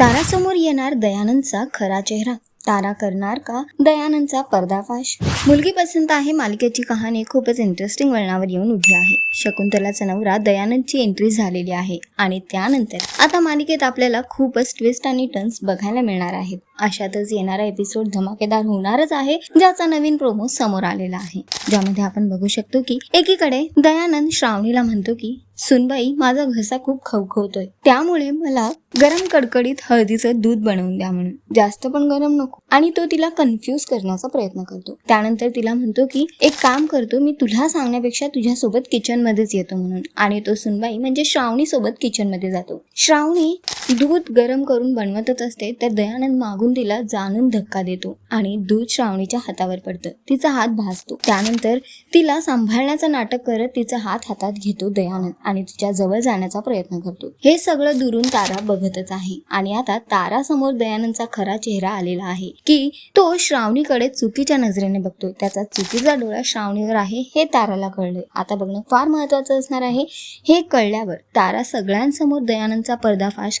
तारासमोर येणार दयानंदचा खरा चेहरा. तारा करणार का दयानंदचा पर्दाफाश? मुलगी पसंत आहे मालिकेची कहाणी. खूपच इंटरेस्टिंग वळणावर येऊन उभी आहे. शकुंतलाचा नवरा दयानंदची एंट्री झालेली आहे. आणि त्यानंतर आता मालिकेत आपल्याला खूपच ट्विस्ट आणि टर्न्स बघायला मिळणार आहेत. अशातच येणारा एपिसोड धमाकेदार होणारच आहे ज्याचा नवीन प्रोमो समोर आलेला आहे. ज्यामध्ये आपण बघू शकतो की एकीकडे दयानंद श्रावणीला म्हणतो की सुनबाई माझा घसा खूप खवखवतोय. त्यामुळे मला गरम कडकडीत हळदीचं दूध बनवून द्या म्हणून. जास्त पण गरम नको. आणि तो तिला कन्फ्यूज करण्याचा प्रयत्न करतो. त्यानंतर तिला म्हणतो की एक काम करतो मी तुला सांगण्यापेक्षा तुझ्यासोबत किचन मध्येच येतो म्हणून. आणि तो सुनबाई म्हणजे श्रावणी सोबत किचनमध्ये जातो. श्रावणी दूध गरम करून बनवतच असते तर दयानंद मागून तिला जाणून धक्का देतो आणि दूध श्रावणीच्या हातावर पडतं. तिचा हात भासतो. त्यानंतर तिला सांभाळण्याचं नाटक करत तिचा हात हातात घेतो दयानंद आणि तिच्या जवळ जाण्याचा प्रयत्न करतो. हे सगळं दुरून तारा बघतच आहे आणि आता तारा समोर दयानंदचा खरा चेहरा आलेला आहे की तो श्रावणीकडे चुकीच्या नजरेने बघतोय. त्याचा चुकीचा डोळा श्रावणीवर आहे हे ताराला कळलंय. आता बघणं फार महत्वाचं असणार आहे हे कळल्यावर तारा सगळ्यांसमोर दयानंदचा पर्दाफाश